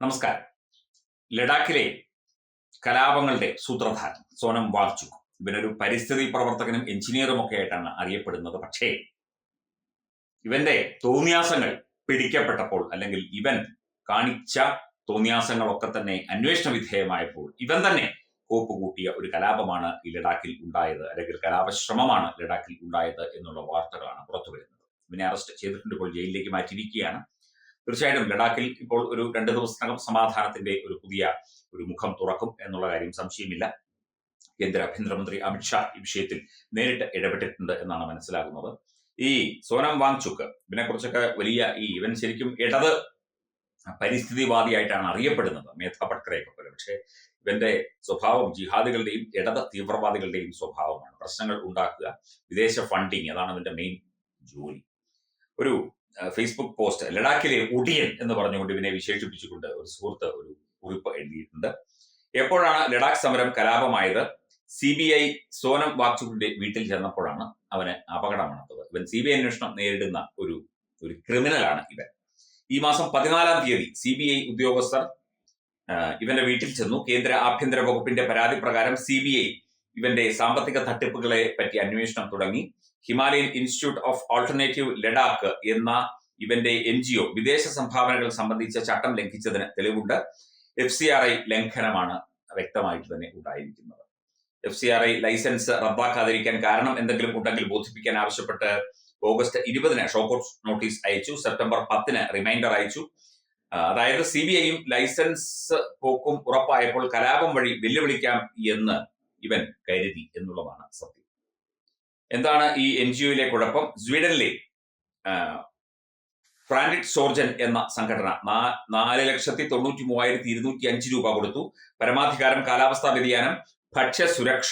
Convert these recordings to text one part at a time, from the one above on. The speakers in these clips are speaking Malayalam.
നമസ്കാരം. ലഡാക്കിലെ കലാപങ്ങളുടെ സൂത്രധാരൻ സോനം വാങ്ചുക് ഇവനൊരു പരിസ്ഥിതി പ്രവർത്തകനും എഞ്ചിനീയറും ഒക്കെ ആയിട്ടാണ് അറിയപ്പെടുന്നത്. പക്ഷേ ഇവന്റെ തോന്നിയാസങ്ങൾ പിടിക്കപ്പെട്ടപ്പോൾ അല്ലെങ്കിൽ ഇവൻ കാണിച്ച തോന്നിയാസങ്ങളൊക്കെ തന്നെ അന്വേഷണ വിധേയമായപ്പോൾ ഇവൻ തന്നെ കോപ്പ് കൂട്ടിയ ഒരു കലാപമാണ് ഈ ലഡാക്കിൽ ഉണ്ടായത് അല്ലെങ്കിൽ കലാപശ്രമമാണ് ലഡാക്കിൽ ഉണ്ടായത് എന്നുള്ള വാർത്തകളാണ് പുറത്തു വരുന്നത് ഇവനെ അറസ്റ്റ് ചെയ്തിട്ടുണ്ട് ഇപ്പോൾ ജയിലിലേക്ക് മാറ്റിയിരിക്കുകയാണ്. തീർച്ചയായിട്ടും ലഡാക്കിൽ ഇപ്പോൾ ഒരു രണ്ട് ദിവസത്തിനകം സമാധാനത്തിന്റെ ഒരു പുതിയ ഒരു മുഖം തുറക്കും എന്നുള്ള കാര്യം സംശയമില്ല. കേന്ദ്ര ആഭ്യന്തരമന്ത്രി അമിത്ഷാ ഈ വിഷയത്തിൽ നേരിട്ട് ഇടപെട്ടിട്ടുണ്ട് എന്നാണ് മനസ്സിലാകുന്നത്. ഈ സോനം വാങ്ചുക്ക് ഇതിനെ കുറിച്ചൊക്കെ വലിയ ഈ ഇവൻ ശരിക്കും ഇടത് പരിസ്ഥിതിവാദിയായിട്ടാണ് അറിയപ്പെടുന്നത് മേധ പട്കറയൊക്കെ പോലെ പക്ഷേ ഇവന്റെ സ്വഭാവം ജിഹാദികളുടെയും ഇടത് തീവ്രവാദികളുടെയും സ്വഭാവമാണ്. പ്രശ്നങ്ങൾ ഉണ്ടാക്കുക വിദേശ ഫണ്ടിങ് അതാണ് അവന്റെ മെയിൻ ജോലി. ഒരു ഫേസ്ബുക്ക് പോസ്റ്റ് ലഡാക്കിലെ ഒടിയൻ എന്ന് പറഞ്ഞുകൊണ്ട് ഇവനെ വിശേഷിപ്പിച്ചുകൊണ്ട് ഒരു സുഹൃത്ത് ഒരു കുറിപ്പ് എഴുതിയിട്ടുണ്ട്. എപ്പോഴാണ് ലഡാക്ക് സമരം കലാപമായത്? സി ബി ഐ സോനം വാക്ചുക്കിന്റെ വീട്ടിൽ ചെന്നപ്പോഴാണ് അവന് അപകടം നടന്നത് ഇവൻ സി ബി ഐ അന്വേഷണം നേരിടുന്ന ഒരു ഒരു ക്രിമിനലാണ് ഇവൻ. ഈ മാസം പതിനാലാം തീയതി സി ബി ഐ ഉദ്യോഗസ്ഥർ ഇവന്റെ വീട്ടിൽ ചെന്നു. കേന്ദ്ര ആഭ്യന്തര വകുപ്പിന്റെ പരാതി പ്രകാരം സി ബി ഐ ഇവന്റെ സാമ്പത്തിക തട്ടിപ്പുകളെ പറ്റി അന്വേഷണം തുടങ്ങി. Himalayan institute of alternative Ladakh എന്ന ഇവന്റെ എൻ ജി ഒ വിദേശ സംഭാവനകൾ സംബന്ധിച്ച ചട്ടം ലംഘിച്ചതിന് തെളിവുണ്ട്. എഫ് സി ആർ ഐ ലംഘനമാണ് വ്യക്തമായിട്ട് തന്നെ ഉണ്ടായിരിക്കുന്നത്. F C R I licence റദ്ദാക്കാതിരിക്കാൻ കാരണം എന്തെങ്കിലും ഉണ്ടെങ്കിൽ ബോധിപ്പിക്കാൻ ആവശ്യപ്പെട്ട് ഓഗസ്റ്റ് ഇരുപതിന് ഷോക്കൌട്ട് നോട്ടീസ് അയച്ചു. സെപ്റ്റംബർ പത്തിന് റിമൈൻഡർ അയച്ചു. അതായത് സി ബി ഐയും ലൈസൻസ് പോക്കും ഉറപ്പായപ്പോൾ കലാപം വഴി വെല്ലുവിളിക്കാം എന്ന് ഇവൻ കരുതി എന്നുള്ളതാണ് സത്യം. എന്താണ് ഈ എൻ ജി ഒയിലെ കുഴപ്പം? സ്വീഡനിലെ ഫ്രാൻഡിറ്റ് സോർജൻ എന്ന സംഘടന നാല് ലക്ഷത്തി തൊണ്ണൂറ്റി മൂവായിരത്തി ഇരുന്നൂറ്റി അഞ്ച് രൂപ കൊടുത്തു. പരമാധികാരം കാലാവസ്ഥാ വ്യതിയാനം ഭക്ഷ്യ സുരക്ഷ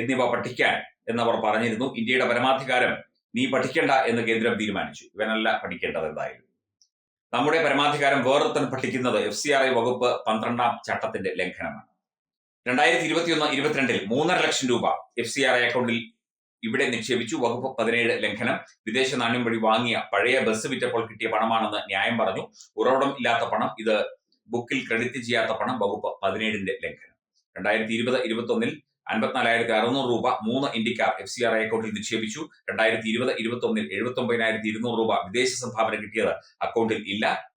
എന്നിവ പഠിക്കാൻ എന്നവർ പറഞ്ഞിരുന്നു. ഇന്ത്യയുടെ പരമാധികാരം നീ പഠിക്കേണ്ട എന്ന് കേന്ദ്രം തീരുമാനിച്ചു. ഇവനല്ല പഠിക്കേണ്ടത് എന്തായാലും. നമ്മുടെ പരമാധികാരം വേറൊരുത്തൻ പഠിക്കുന്നത് എഫ് സി ആർ ഐ വകുപ്പ് പന്ത്രണ്ടാം ചട്ടത്തിന്റെ ലംഘനമാണ്. രണ്ടായിരത്തി ഇരുപത്തിയൊന്ന് ഇരുപത്തിരണ്ടിൽ മൂന്നര ലക്ഷം രൂപ എഫ് സി ആർ ഐ അക്കൗണ്ടിൽ ഇവിടെ നിക്ഷേപിച്ചു. വകുപ്പ് പതിനേഴ് ലംഘനം. വിദേശ നാണ്യം വഴി വാങ്ങിയ പഴയ ബസ് വിറ്റപ്പോൾ കിട്ടിയ പണമാണെന്ന് ന്യായം പറഞ്ഞു. ഉറവിടം ഇല്ലാത്ത പണം. ഇത് ബുക്കിൽ ക്രെഡിറ്റ് ചെയ്യാത്ത പണം. വകുപ്പ് പതിനേഴിന്റെ ലംഘനം. രണ്ടായിരത്തി ഇരുപത് ഇരുപത്തി ഒന്നിൽ അൻപത്തിനാലായിരത്തി അറുന്നൂറ് രൂപ മൂന്ന് ഇന്ത്യക്കാർ എഫ് സി ആർ ഐ അക്കൗണ്ടിൽ നിക്ഷേപിച്ചു. രണ്ടായിരത്തി ഇരുപത് ഇരുപത്തി ഒന്നിൽ എഴുപത്തി ഒമ്പതിനായിരത്തി ഇരുന്നൂറ് രൂപ വിദേശ സംഭാവന കിട്ടിയത് അക്കൗണ്ടിൽ ഇല്ല.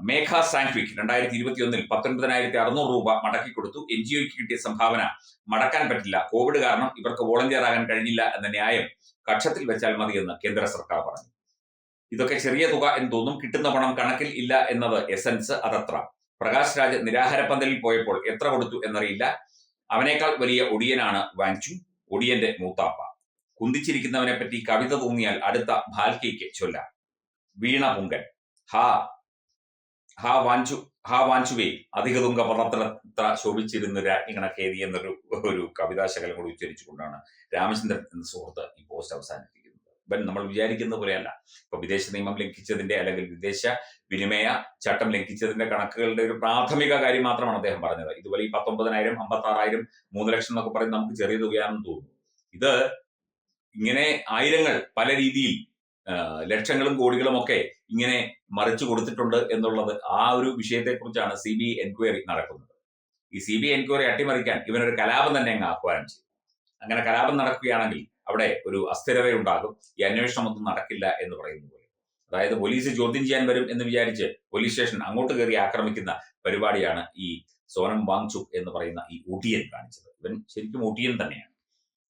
മേഘ സാങ്ക്വിക് രണ്ടായിരത്തി ഇരുപത്തി ഒന്നിൽ പത്തൊൻപതിനായിരത്തി അറുന്നൂറ് രൂപ മടക്കി കൊടുത്തു. എൻ ജി ഒക്ക് കിട്ടിയ സംഭാവന മടക്കാൻ പറ്റില്ല. കോവിഡ് കാരണം ഇവർക്ക് വോളണ്ടിയർ ആകാൻ കഴിഞ്ഞില്ല എന്ന ന്യായം കക്ഷത്തിൽ വെച്ചാൽ മതിയെന്ന് കേന്ദ്ര സർക്കാർ പറഞ്ഞു. ഇതൊക്കെ ചെറിയ തുക എന്ന് തോന്നും. കിട്ടുന്ന പണം കണക്കിൽ ഇല്ല എന്നത് എസൻസ് അതത്ര. പ്രകാശ് രാജ് നിരാഹാരപ്പന്തലിൽ പോയപ്പോൾ എത്ര കൊടുത്തു എന്നറിയില്ല. അവനേക്കാൾ വലിയ ഒടിയനാണ് വാങ്ചു ഒടിയന്റെ മൂത്താപ്പ. കുന്തിച്ചിരിക്കുന്നവനെ പറ്റി കവിത തൂങ്ങിയാൽ അടുത്ത ഭാൽക്കയ്ക്ക് ചൊല്ലാം. വീണ പൊങ്കൻ. ഹാ ഹാ വാഞ്ചു ഹാ വാഞ്ചുവേ. അധികതുങ്ക പദത്തിലെത്ര ശോഭിച്ചിരുന്ന രാജ്ഞി കണക്കേതി എന്നൊരു ഒരു കവിതാശകലം കൂടി ഉച്ചരിച്ചുകൊണ്ടാണ് രാമചന്ദ്രൻ എന്ന സുഹൃത്ത് ഈ പോസ്റ്റ് അവസാനിപ്പിക്കുന്നത്. ഇവൻ നമ്മൾ വിചാരിക്കുന്ന പോലെയല്ല. ഇപ്പൊ വിദേശ നിയമം ലംഘിച്ചതിന്റെ അല്ലെങ്കിൽ വിദേശ വിനിമയ ചട്ടം ലംഘിച്ചതിന്റെ കണക്കുകളുടെ ഒരു പ്രാഥമിക കാര്യം മാത്രമാണ് അദ്ദേഹം പറഞ്ഞത്. ഇതുപോലെ ഈ പത്തൊമ്പതിനായിരം അമ്പത്തി ആറായിരം മൂന്ന് ലക്ഷം എന്നൊക്കെ പറയുന്നത് നമുക്ക് ചെറിയ തുകയാണെന്ന് തോന്നുന്നു. ഇത് ഇങ്ങനെ ആയിരങ്ങൾ പല രീതിയിൽ ലക്ഷങ്ങളും കോടികളും ഒക്കെ ഇങ്ങനെ മറിച്ചു കൊടുത്തിട്ടുണ്ട് എന്നുള്ളത് ആ ഒരു വിഷയത്തെക്കുറിച്ചാണ് സി ബി എൻക്വയറി നടക്കുന്നത്. ഈ സി ബി എൻക്വയറി അട്ടിമറിക്കാൻ ഇവനൊരു കലാപം തന്നെ അങ്ങ് ആഹ്വാനം ചെയ്തു. അങ്ങനെ കലാപം നടക്കുകയാണെങ്കിൽ അവിടെ ഒരു അസ്ഥിരതയുണ്ടാകും. ഈ അന്വേഷണം ഒന്നും നടക്കില്ല എന്ന് പറയുന്ന പോലെ. അതായത് പോലീസ് ചോദ്യം ചെയ്യാൻ വരും എന്ന് വിചാരിച്ച് പോലീസ് സ്റ്റേഷൻ അങ്ങോട്ട് കയറി ആക്രമിക്കുന്ന പരിപാടിയാണ് ഈ സോനം വാങ്ചുക് എന്ന് പറയുന്ന ഈ ഒടിയൻ കാണിച്ചത്. ഇവൻ ശരിക്കും ഒടിയൻ തന്നെയാണ്.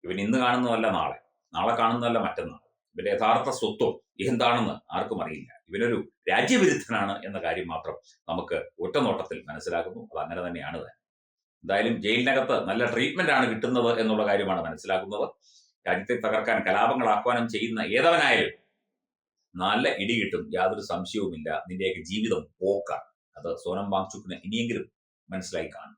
ഇവൻ ഇന്ന് കാണുന്നതല്ല നാളെ. നാളെ കാണുന്നതല്ല മറ്റന്നാൾ. ഇവന്റെ യഥാർത്ഥ സ്വത്വം എന്താണെന്ന് ആർക്കും അറിയില്ല. ഇവനൊരു രാജ്യവിരുദ്ധനാണ് എന്ന കാര്യം മാത്രം നമുക്ക് ഒറ്റ നോട്ടത്തിൽ മനസ്സിലാക്കുന്നു. അത് അങ്ങനെ തന്നെയാണ് എന്തായാലും ജയിലിനകത്ത് നല്ല ട്രീറ്റ്മെന്റ് ആണ് കിട്ടുന്നത് എന്നുള്ള കാര്യമാണ് മനസ്സിലാക്കുന്നത്. രാജ്യത്തെ തകർക്കാൻ കലാപങ്ങൾ ആഹ്വാനം ചെയ്യുന്ന ഏതവനായാലും നല്ല ഇടി കിട്ടും. യാതൊരു സംശയവുമില്ല. നിന്റെയൊക്കെ ജീവിതം പോക്കാണ്. അത് സോനം വാങ്ചുക്കിന് ഇനിയെങ്കിലും മനസ്സിലായി കാണും.